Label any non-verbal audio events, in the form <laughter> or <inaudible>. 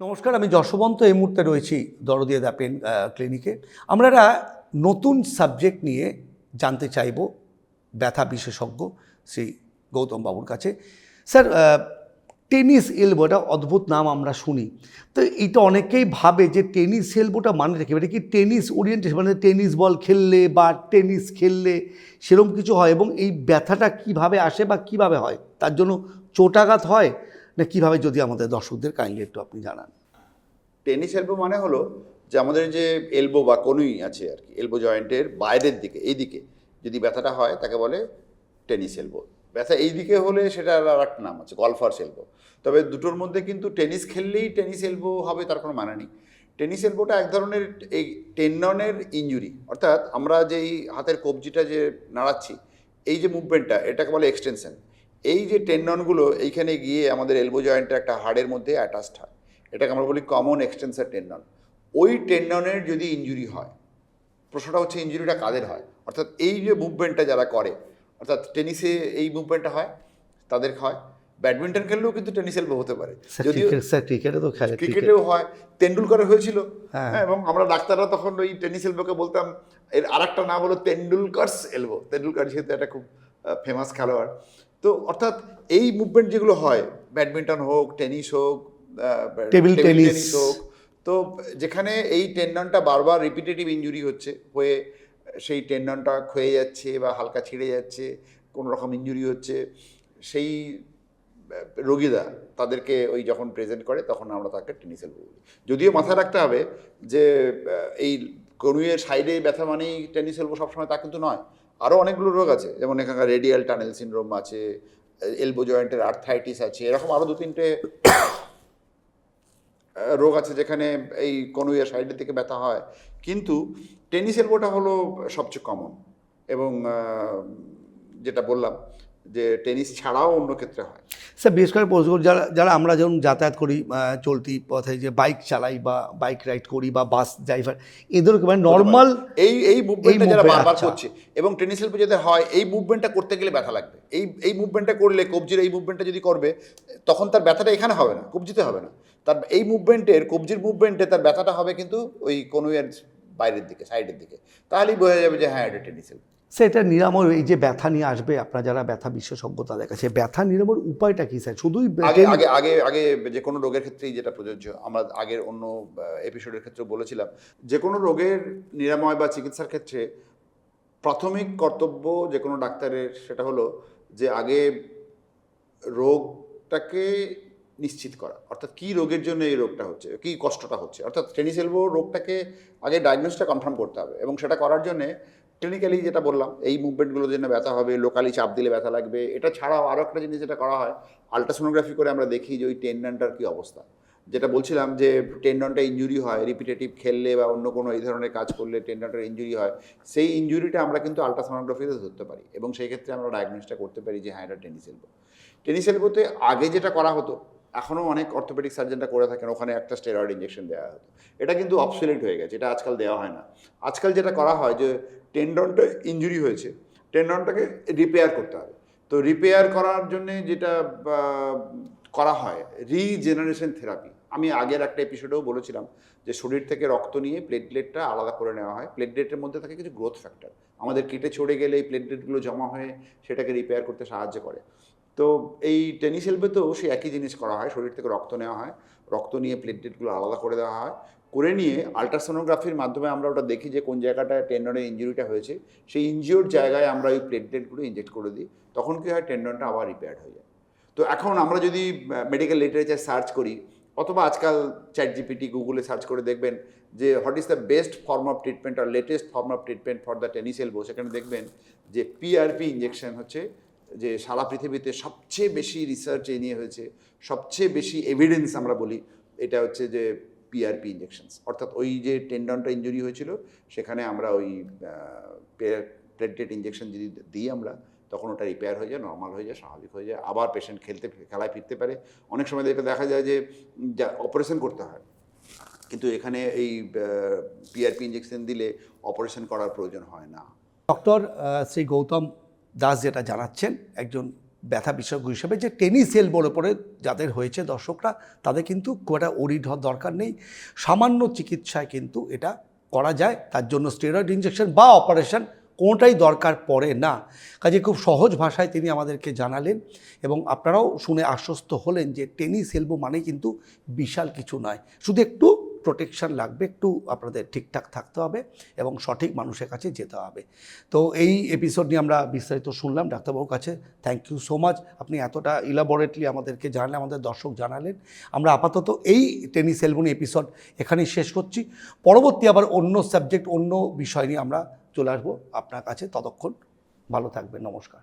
নমস্কার, আমি যশবন্ত, এই মুহূর্তে রয়েছি দরদিয়া দ্য পেন ক্লিনিকে। আমরা একটা নতুন সাবজেক্ট নিয়ে জানতে চাইব, ব্যথা বিশেষজ্ঞ শ্রী গৌতম বাবুর কাছে। স্যার টেনিস এলবোটা অদ্ভুত নাম আমরা শুনি। তো এইটা অনেকেই ভাবে যে টেনিস এলবোটা মানে রেখে এটা কি টেনিস ওরিয়েন্টেশন মানে টেনিস বল খেললে বা টেনিস খেললে সেরকম কিছু হয় এবং এই ব্যথাটা কীভাবে আসে বা কীভাবে হয়? তার জন্য চোটাঘাত হয়? না, কীভাবে যদি আমাদের দর্শকদের কাইন্ডলি একটু আপনি জানান। টেনিস এলবো মানে হলো যে আমাদের যে এলবো বা কনুই আছে আর কি এলবো জয়েন্টের বাইরের দিকে এই দিকে যদি ব্যথাটা হয় তাকে বলে টেনিস এলবো ব্যথা এই দিকে হলে সেটা আর একটা নাম আছে গলফার্স এলবো তবে দুটোর মধ্যে কিন্তু টেনিস খেললেই টেনিস এলবো হবে, তার কোনো মানে নেই। টেনিস এলবোটা এক ধরনের এই টেন্ডনের ইঞ্জুরি অর্থাৎ আমরা যেই হাতের কবজিটা যে নাড়াচ্ছি, এই যে মুভমেন্টটা এটাকে বলে এক্সটেনশন এই যে টেন্ডনগুলো এইখানে গিয়ে আমাদের এলবো জয়েন্টটা একটা হাড়ের মধ্যে অ্যাটাচড হয়। এটাকে আমরা বলি কমন এক্সটেন্সার টেন্ডন ওই টেন্ডনের যদি ইঞ্জুরি হয় প্রশ্নটা হচ্ছে ইঞ্জুরিটা কাদের হয়? অর্থাৎ এই যে মুভমেন্টটা যারা করে অর্থাৎ টেনিসে এই মুভমেন্টটা হয় তাদের হয়। ব্যাডমিন্টন খেললেও কিন্তু টেনিস এলবো হতে পারে। যদিও স্যার ক্রিকেটে তো খেলে ক্রিকেট ক্রিকেটেও হয়। তেন্ডুলকারের হয়েছিল। হ্যাঁ। হ্যাঁ, এবং আমরা ডাক্তাররা তখন ওই টেনিস এলবোকে বলতাম এর আরেকটা নাম হলো তেন্ডুলকারস এলবো তেন্ডুলকার যেহেতু একটা খুব ফেমাস খেলোয়াড়। তো অর্থাৎ এই মুভমেন্ট যেগুলো হয় ব্যাডমিন্টন হোক টেনিস হোক টেবিল টেনিস। টেনিস হোক তো যেখানে এই টেন্ডনটা বারবার রিপিটেটিভ ইঞ্জুরি হচ্ছে হয়ে সেই টেন্ডনটা ক্ষয়ে যাচ্ছে বা হালকা ছিঁড়ে যাচ্ছে কোনো রকম ইঞ্জুরি হচ্ছে সেই রোগীরা তাদেরকে ওই যখন প্রেজেন্ট করে তখন আমরা তাকে টেনিস এলবো বলি। যদিও মাথায় রাখতে হবে যে এই কনুয়ের সাইডে ব্যথা মানেই টেনিস এলবো সবসময় তা কিন্তু নয়। আরও অনেকগুলো রোগ আছে, যেমন এখানকার রেডিয়াল টানেল সিনড্রোম আছে এলবো জয়েন্টের আর্থাইটিস আছে, এরকম আরও দু তিনটে <coughs> রোগ আছে যেখানে এই কোনো ইয়ার সাইডের দিকে ব্যথা হয়। কিন্তু টেনিস এলবোটা হলো সবচেয়ে কমন এবং যেটা বললাম যে টেনিস ছাড়াও অন্য ক্ষেত্রে হয়। স্যার বিশেষ করে পরিষেবা যারা যারা আমরা যেমন যাতায়াত করি চলতি পথে যে বাইক চালাই বা বাইক রাইড করি বা বাস ড্রাইভার এদের মানে নর্মাল এই এই মুভমেন্টটা যারা বারবার আচ্ছা। করছে এবং টেনিস এলবো যাদের হয় এই মুভমেন্টটা করতে গেলে ব্যথা লাগবে। এই এই মুভমেন্টটা করলে কবজির এই মুভমেন্টটা যদি করবে তখন তার ব্যথাটা এখানে হবে না কবজিতে হবে না। তার এই মুভমেন্টের কবজির মুভমেন্টে তার ব্যথাটা হবে কিন্তু ওই কোনো বাইরের দিকে সাইডের দিকে। তাহলেই বোঝা যাবে যে হ্যাঁ এটা টেনিস এলবো সেটা নিরাময় এই যে ব্যথা নিয়ে আসবে আপনারা যারা ব্যথা বিশেষজ্ঞ তাদের কাছে ব্যথা নিরাময়ের উপায়টা কি স্যার? শুধুই আগে আগে আগে আগে যে কোনো রোগের ক্ষেত্রেই যেটা প্রযোজ্য আমরা আগের অন্য এপিসোডের ক্ষেত্রে বলেছিলাম যে কোনো রোগের নিরাময় বা চিকিৎসার ক্ষেত্রে প্রাথমিক কর্তব্য যে কোনো ডাক্তারের সেটা হলো যে আগে রোগটাকে নিশ্চিত করা। অর্থাৎ কি রোগের জন্য এই রোগটা হচ্ছে কী কষ্টটা হচ্ছে? অর্থাৎ টেনিস এলবো রোগটাকে আগে ডায়াগনোসটা কনফার্ম করতে হবে এবং সেটা করার জন্যে ক্লিনিক্যালি যেটা বললাম, এই মুভমেন্টগুলোর জন্য ব্যথা হবে লোকালি চাপ দিলে ব্যথা লাগবে, এটা ছাড়াও আরও একটা জিনিস যেটা করা হয় আলট্রাসোনোগ্রাফি করে আমরা দেখি যে ওই টেন্ডনটার কী অবস্থা। যেটা বলছিলাম যে টেন্ডনটা ইঞ্জুরি হয় রিপিটেটিভ খেললে বা অন্য কোনো এই ধরনের কাজ করলে টেন্ডনটার ইঞ্জুরি হয়, সেই ইঞ্জুরিটা আমরা কিন্তু আলট্রাসোনোগ্রাফিতে ধরতে পারি এবং সেই ক্ষেত্রে আমরা ডায়াগনোসটা করতে পারি যে হ্যাঁ এটা টেনিস এলবো টেনিস এলবোতে আগে যেটা করা হতো এখনও অনেক অর্থোপেডিক সার্জনটা করে থাকেন, ওখানে একটা স্টেরয়েড ইঞ্জেকশন দেওয়া হতো। এটা কিন্তু অবসোলেট হয়ে গেছে, এটা আজকাল দেওয়া হয় না। আজকাল যেটা করা হয় যে টেন্ডনটা ইঞ্জুরি হয়েছে টেন্ডনটাকে রিপেয়ার করতে হবে। তো রিপেয়ার করার জন্য যেটা করা হয় রিজেনারেশন থেরাপি আমি আগের একটা এপিসোডেও বলেছিলাম যে, শরীর থেকে রক্ত নিয়ে প্লেটলেটটা আলাদা করে নেওয়া হয়। প্লেটলেটের মধ্যে থাকে কিছু গ্রোথ ফ্যাক্টর আমাদের কেটে ছড়ে গেলে এই প্লেটলেটগুলো জমা হয়ে সেটাকে রিপেয়ার করতে সাহায্য করে। তো এই টেনিস এলবেতেও সেই একই জিনিস করা হয়। শরীর থেকে রক্ত নেওয়া হয়। রক্ত নিয়ে প্লেটলেটগুলো আলাদা করে দেওয়া হয়। করে নিয়ে আলট্রাসোনোগ্রাফির মাধ্যমে আমরা ওটা দেখি যে কোন জায়গাটায় টেন্ডনের ইঞ্জুরিটা হয়েছে। সেই ইনজিওর জায়গায় আমরা ওই প্লেটলেটগুলো ইনজেক্ট করে দিই। তখন কী হয়? টেন্ডনটা আবার রিপেয়ার হয়ে যায়। তো এখন আমরা যদি মেডিকেল লিটারেচার সার্চ করি, অথবা আজকাল চ্যাট জিপিটি গুগলে সার্চ করে দেখবেন যে what is the best form of treatment R latest form of treatment for the tennis elbow সেখানে দেখবেন যে পিআরপি ইঞ্জেকশন হচ্ছে যে সারা পৃথিবীতে সবচেয়ে বেশি রিসার্চ এই নিয়ে হয়েছে, সবচেয়ে বেশি এভিডেন্স আমরা বলি, এটা হচ্ছে যে পিআরপি ইঞ্জেকশনস অর্থাৎ ওই যে টেন্ডনটা ইঞ্জুরি হয়েছিল, সেখানে আমরা ওই প্লেটলেট ইঞ্জেকশন যদি দিই আমরা, তখন ওটা রিপেয়ার হয়ে যায় নর্মাল হয়ে যায়, স্বাভাবিক হয়ে যায়, আবার পেশেন্ট খেলতে, খেলায় ফিরতে পারে। অনেক সময় দেখা যায় যে যা অপারেশন করতে হয়, কিন্তু এখানে এই পিআরপি ইঞ্জেকশন দিলে অপারেশন করার প্রয়োজন হয় না। ডক্টর শ্রী গৌতম দাস যেটা জানাচ্ছেন, একজন ব্যথা বিশেষজ্ঞ হিসেবে যে টেনিস এলবোর ওপরে যাদের হয়েছে দর্শকরা, তাদের কিন্তু খুব একটা ওরিড হওয়ার দরকার নেই। সামান্য চিকিৎসায় কিন্তু এটা করা যায়, তার জন্য স্টেরয়েড ইঞ্জেকশন বা অপারেশন কোনোটাই দরকার পড়ে না। কাজে খুব সহজ ভাষায় তিনি আমাদেরকে জানালেন এবং আপনারাও শুনে আশ্বস্ত হলেন যে টেনিস এলবো মানে কিন্তু বিশাল কিছু নয়। শুধু একটু প্রোটেকশন লাগবে, একটু আপনাদের ঠিকঠাক থাকতে হবে এবং সঠিক মানুষের কাছে যেতে হবে। তো এই এপিসোড নিয়ে আমরা বিস্তারিত শুনলাম, ডাক্তারবাবুর কাছে থ্যাংক ইউ সো মাচ আপনি এতটা ইলাবোরেটলি আমাদেরকে জানালেন, আমাদের দর্শক জানালেন। আমরা আপাতত এই টেনিস এলবনি এপিসোড এখানেই শেষ করছি। পরবর্তী আবার অন্য সাবজেক্ট অন্য বিষয় নিয়ে আমরা চলে আসব আপনার কাছে। ততক্ষণ ভালো থাকবেন, নমস্কার।